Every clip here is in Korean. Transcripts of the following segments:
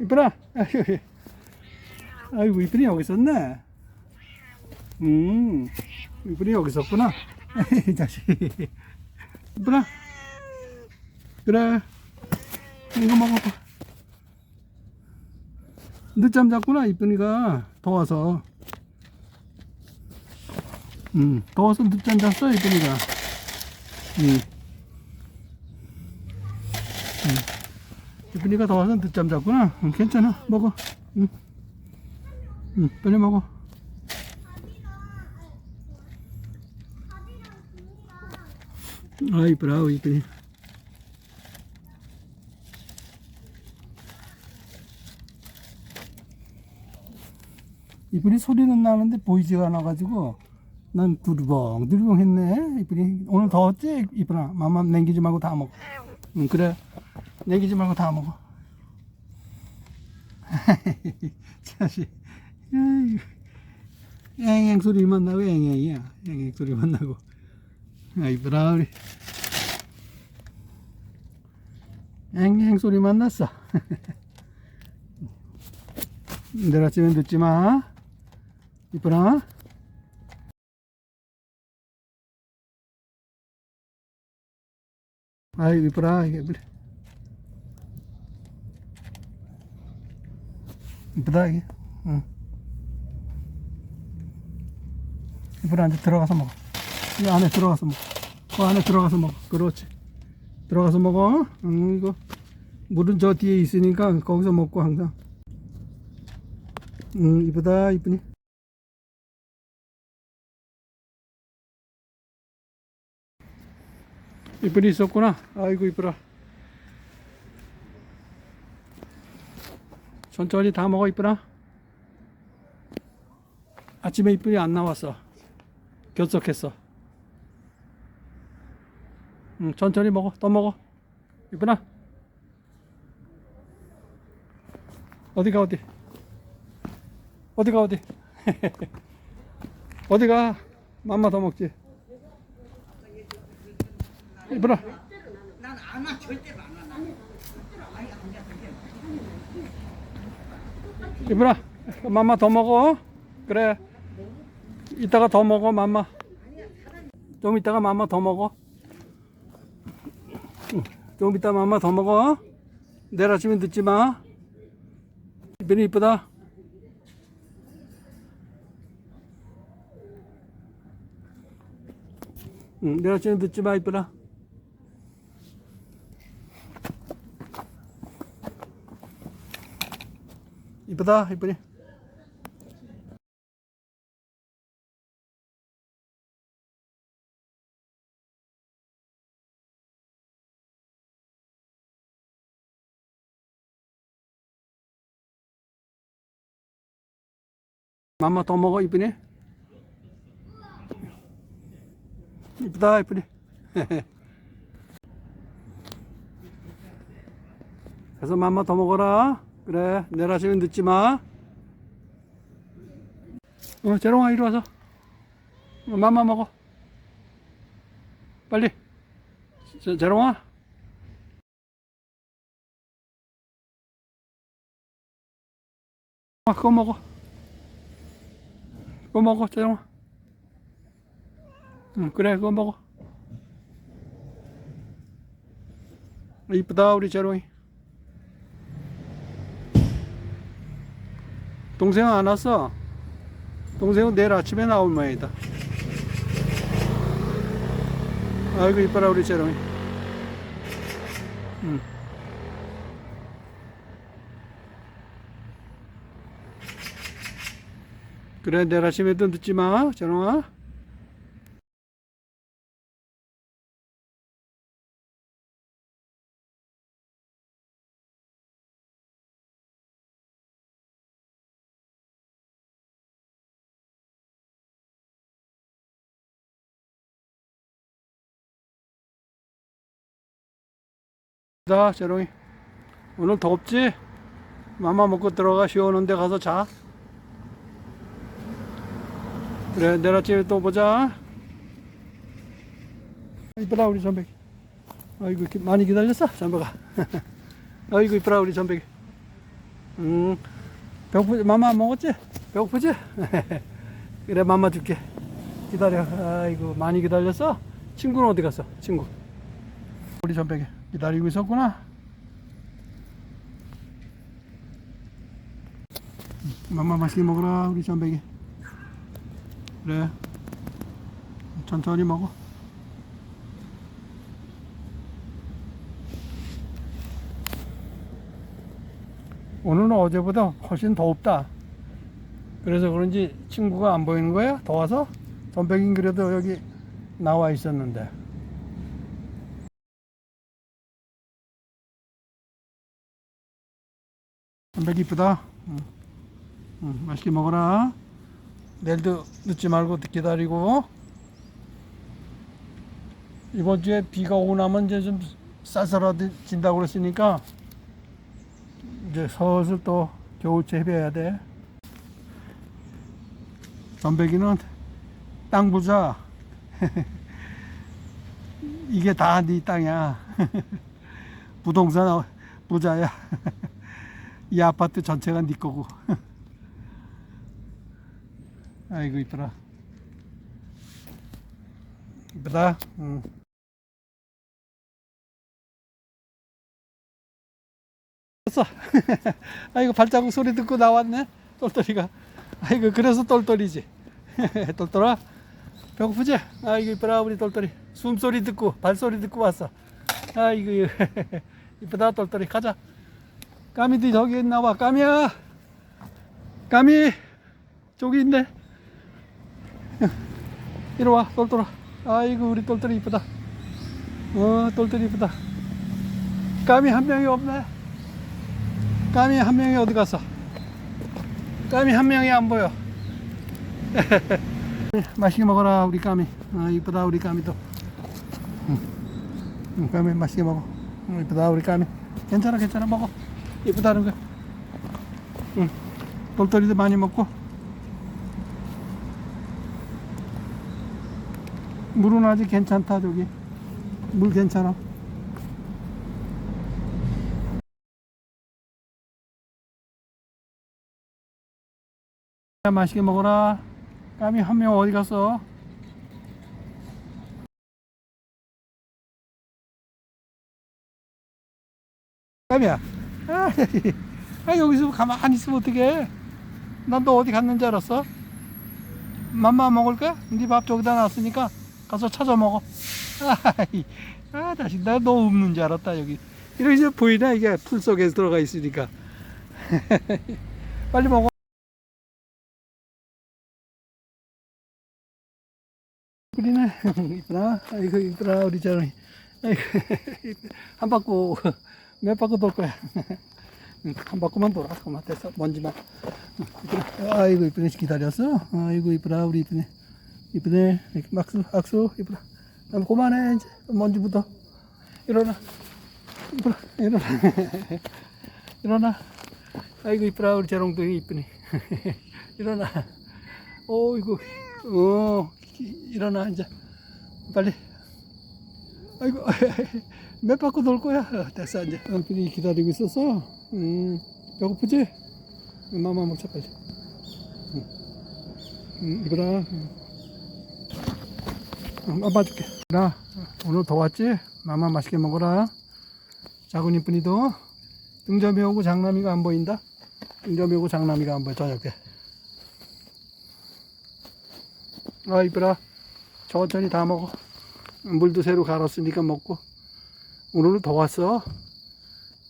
이쁘라. 아이고, 아이고 이쁜이 여기 있었네. 음, 이쁜이 여기 있었구나. 이 자식. 이쁘라. 그래. 이거 먹어봐. 늦잠 잤구나, 이쁜이가. 더워서. 음, 더워서 늦잠 잤어, 이쁜이가. 음. 이쁜이가 더워서 늦잠 잤구나. 응, 괜찮아. 먹어. 응. 응, 빨리 먹어. 아, 이쁘라, 아우, 이쁜이. 이쁜이 소리는 나는데 보이지가 않아가지고 난 두루벙 두루벙 했네 이쁜이 오늘 더웠지 이쁜아 맘마 남기지 말고 다 먹어 응 그래 남기지 말고 다 먹어. 자식. 앵앵 소리만 나고 앵앵이야. 앵앵 소리만 나고. 아 이쁘라 우리. 앵앵 소리만 났어. 내일 아침에 늦지 마. 이쁘나? 아이 이쁘라 그 이쁘다 이게. 응. 이쁘라 이제 들어가서 먹어. 이 안에 들어가서 먹어. 그 안에 들어가서 먹어. 그렇지. 들어가서 먹어. 응 이거 물은 저 뒤에 있으니까 거기서 먹고 항상. 응 이쁘다 이쁘니? 이쁜이 있었구나. 아이고 이쁘라. 천천히 다 먹어 이쁘라. 아침에 이쁜이 안 나왔어. 결석했어. 응, 천천히 먹어. 또 먹어. 이쁘나? 어디가 어디? 어디가 어디? 어디가? 맘마 더 먹지. 이쁘라. 난안 와, 절대 안 와. 나는. 아니, 안 돼, 안 돼. 이브라 맘마 더 먹어 그래. 이따가 더 먹어 맘마. 좀 이따가 맘마 더 먹어. 응, 좀 이따 맘마 더 먹어 내일 아침에 늦지 마. 이쁜이 이쁘다. 응, 내일 아침에 늦지 마 이쁘다 이쁘다 이쁘니? 맘마 더 먹어 이쁘니? 이쁘다 이쁘니? 그래서 맘마 더 먹어라 그래 아침에 늦지 마. 어, 재롱아 이리 와서. 어, 맘마 먹어. 빨리. 재- 재롱아. 아, 그거 먹어. 그거 먹어 재롱아. 응 그래 그거 먹어. 이쁘다 우리 재롱이 동생은 안 왔어. 동생은 내일 아침에 나올 모양이다. 아이고 이뻐라 우리 재롱이. 응. 그래 내일 아침에도 늦지 마 재롱아 자 재롱이 오늘 덥지? 맘마 먹고 들어가 시원한 데 가서 자 그래 내일 아침에 또 보자 이쁘다 우리 전백이 아이고 이렇게 많이 기다렸어 전백아 아이고 이쁘다 우리 전백이 음, 배고프지? 안 먹었지? 배고프지? 그래, 맘마 줄게. 기다려. 아이고, 많이 기다렸어? 친구는 어디 갔어? 친구. 우리 전백이 기다리고 있었구나. 음, 맘마 맛있게 먹어라, 우리 전백이. 그래. 천천히 먹어. 오늘은 어제보다 훨씬 덥다. 그래서 그런지 친구가 안 보이는 거야? 더워서? 전백인 그래도 여기 나와 있었는데. 전백 이쁘다. 응. 응, 맛있게 먹어라. 내일도 늦지 말고 기다리고. 이번 주에 비가 오고 나면 이제 좀 쌀쌀해진다고 그랬으니까 이제 슬슬 또 겨울채 해봐야 돼. 전백이는 땅 부자. 이게 다 네 땅이야. 부동산 부자야. 이 아파트 전체가 네 거고. 아이고 이쁘라. 이쁘다. 응. 됐어. 아이고 발자국 소리 듣고 나왔네. 똘똘이가. 아이고 그래서 똘똘이지. 똘똘아 배고프지? 아이고 이쁘라 우리 똘똘이. 숨소리 듣고 발소리 듣고 왔어. 아이고 이쁘다 똘똘이 가자. 까미도 저기 있나 봐. 까미야. 까미 저기 있네. 이리 와 똘똘아. 아이고 우리 똘똘이 이쁘다. 어 똘똘이 이쁘다. 까미 한 명이 없네. 까미 한 명이 어디 갔어? 까미 한 명이 안 보여. 맛있게 먹어라 우리 까미. 아 이쁘다 우리 까미도. 응. 응, 까미 맛있게 먹어. 응, 이쁘다 우리 까미. 괜찮아 괜찮아 먹어. 이쁘다는 거. 응. 돌돌이도 많이 먹고. 물은 아직 괜찮다 저기. 물 괜찮아. 야, 맛있게 먹어라. 까미 한 명 어디 갔어? 까미야. 아, 아, 여기서 가만히 있으면 어떡해. 난 너 어디 갔는지 알았어? 맘마 먹을 거야? 네밥 저기다 놨으니까 가서 찾아 먹어. 아이, 아, 자식, 나너 없는 줄 알았다, 여기. 이렇게 이제 보이나? 이게 풀 속에 들어가 있으니까. 빨리 먹어. 그리네. 이쁘다. 아이고, 이쁘다. 우리 저런. 아이고, 한 바퀴, 몇 바퀴 돌 거야. 응, 한 바퀴만 돌아. 그만 됐어. 먼지만. 아이고, 이쁘네. 기다렸어. 아이고, 이쁘다. 우리 이쁘네. 이쁘네. 막수, 악수. 이쁘다. 그럼 그만해. 이제. 먼지부터. 일어나. 이쁘다. 일어나. 일어나. 아이고, 이쁘다. 우리 재롱둥이 이쁘네. 일어나. 어이구. 어. 일어나 이제 빨리 아이고 몇 바퀴 돌 거야. 어, 됐어 이제. 남편이 기다리고 있었어 음 배고프지? 마마 먹자 빨리 응. 응, 이거라 마마 줄게. 나 오늘 더웠지? 마마 맛있게 먹어라. 작은 이쁜이도. 등점이 오고 장남이가 안 보인다. 등점이 오고 장남이가 안 보여. 저녁에 아 이쁘라 천천히 다 먹어. 물도 새로 갈았으니까 먹고 오늘은 더웠어.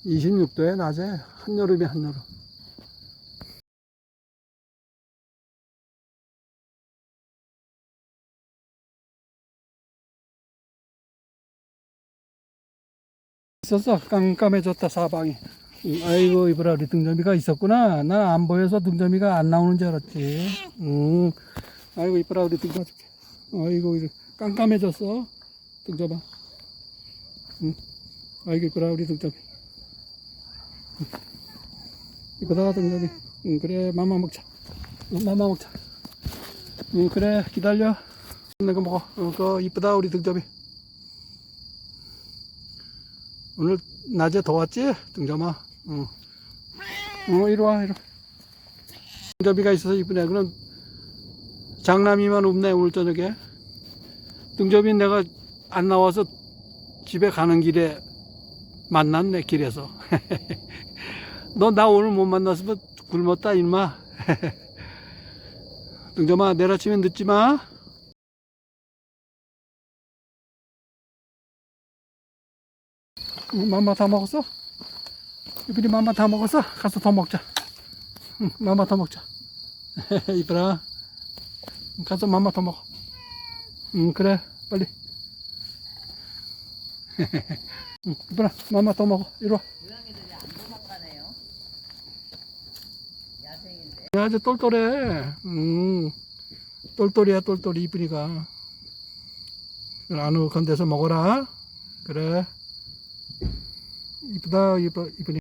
26도에 낮에 한여름이 한여름. 있었어 깜깜해졌다 사방이. 음, 아이고 이브라 우리 등점이가 있었구나. 난 안 보여서 등점이가 안 나오는 줄 알았지. 음. 아이고 이쁘라 우리 등점 줄게. 아이고 깜깜해졌어. 등점아 응. 아이고 이쁘라 우리 등점이 응. 이쁘다 등점이 응, 그래 맘마 먹자 응, 맘마 먹자 응, 그래 기다려 내가 먹어 어, 그 이쁘다 우리 등점이 오늘 낮에 더웠지 등점아 응. 어, 이리 와, 이리 와. 등접이가 있어서 이쁘네. 그럼 장남이만 없네, 오늘 저녁에. 등접이 내가 안 나와서 집에 가는 길에 만났네, 길에서. 너 나 오늘 못 만났으면 굶었다, 이놈아. 등점아, 내일 아침에 늦지 마. 응, 맘마 다 먹었어? 이쁜이 맘마 다 먹었어? 가서 더 먹자. 응, 맘마 더 먹자. 이쁘라. 가서 맘마 더 먹어. 응, 그래. 빨리. 응, 이쁘라. 맘마 더 먹어. 이리 와. 고양이들이 안 도망가네요. 야생인데. 야, 아주 똘똘해. 음, 똘똘이야, 똘똘이, 이쁜이가. 아누 건데서 먹어라. 그래. 이쁘다, 이쁘, 이쁜이.